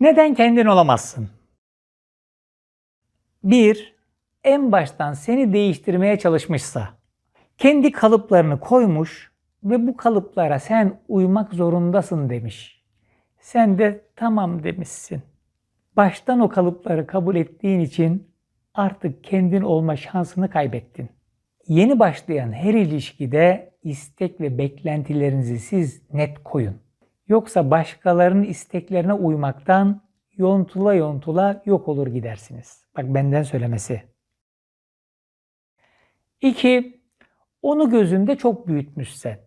Neden kendin olamazsın? 1. En baştan seni değiştirmeye çalışmışsa, kendi kalıplarını koymuş ve bu kalıplara sen uymak zorundasın demiş. Sen de tamam demişsin. Baştan o kalıpları kabul ettiğin için artık kendin olma şansını kaybettin. Yeni başlayan her ilişkide istek ve beklentilerinizi siz net koyun. Yoksa başkalarının isteklerine uymaktan yontula yontula yok olur gidersiniz. Bak benden söylemesi. 2. Onu gözünde çok büyütmüşsen.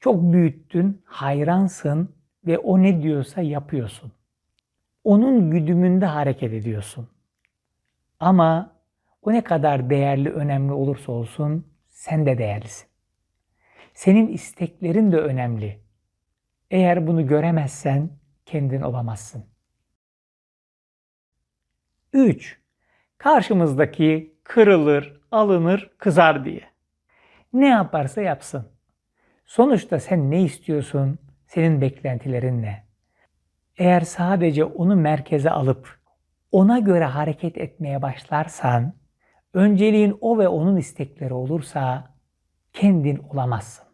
Çok büyüttün, hayransın ve o ne diyorsa yapıyorsun. Onun güdümünde hareket ediyorsun. Ama o ne kadar değerli, önemli olursa olsun sen de değerlisin. Senin isteklerin de önemli. Eğer bunu göremezsen kendin olamazsın. 3. Karşımızdaki kırılır, alınır, kızar diye. Ne yaparsa yapsın. Sonuçta sen ne istiyorsun? Senin beklentilerin ne? Eğer sadece onu merkeze alıp ona göre hareket etmeye başlarsan, önceliğin o ve onun istekleri olursa kendin olamazsın.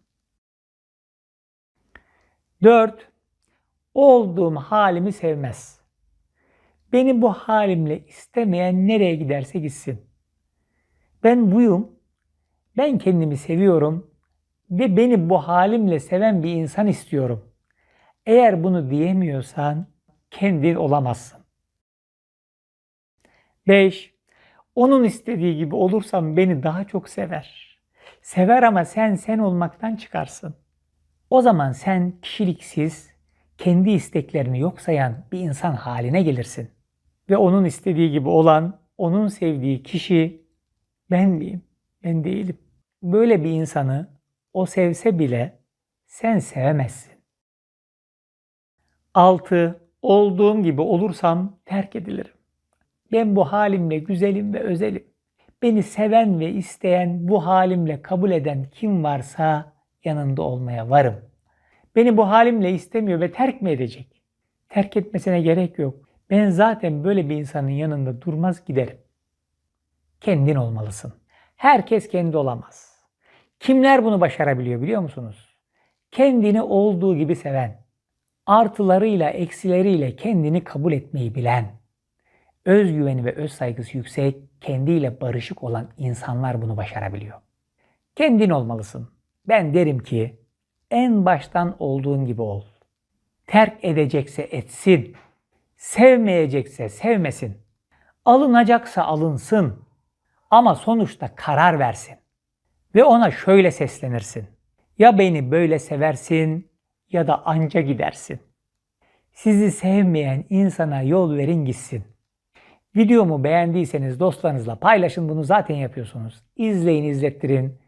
4. Olduğum halimi sevmez. Beni bu halimle istemeyen nereye giderse gitsin. Ben buyum, ben kendimi seviyorum ve beni bu halimle seven bir insan istiyorum. Eğer bunu diyemiyorsan kendin olamazsın. 5. Onun istediği gibi olursam beni daha çok sever. Sever ama sen sen olmaktan çıkarsın. O zaman sen kişiliksiz, kendi isteklerini yok sayan bir insan haline gelirsin. Ve onun istediği gibi olan, onun sevdiği kişi ben miyim? Ben değilim. Böyle bir insanı o sevse bile sen sevemezsin. 6. Olduğum gibi olursam terk edilirim. Ben bu halimle güzelim ve özelim. Beni seven ve isteyen, bu halimle kabul eden kim varsa yanında olmaya varım. Beni bu halimle istemiyor ve terk mi edecek? Terk etmesine gerek yok. Ben zaten böyle bir insanın yanında durmaz giderim. Kendin olmalısın. Herkes kendi olamaz. Kimler bunu başarabiliyor biliyor musunuz? Kendini olduğu gibi seven, artılarıyla eksileriyle kendini kabul etmeyi bilen, özgüveni ve öz saygısı yüksek, kendiyle barışık olan insanlar bunu başarabiliyor. Kendin olmalısın. Ben derim ki en baştan olduğun gibi ol. Terk edecekse etsin. Sevmeyecekse sevmesin. Alınacaksa alınsın. Ama sonuçta karar versin. Ve ona şöyle seslenirsin. Ya beni böyle seversin ya da anca gidersin. Sizi sevmeyen insana yol verin gitsin. Videomu beğendiyseniz dostlarınızla paylaşın bunu zaten yapıyorsunuz. İzleyin izlettirin.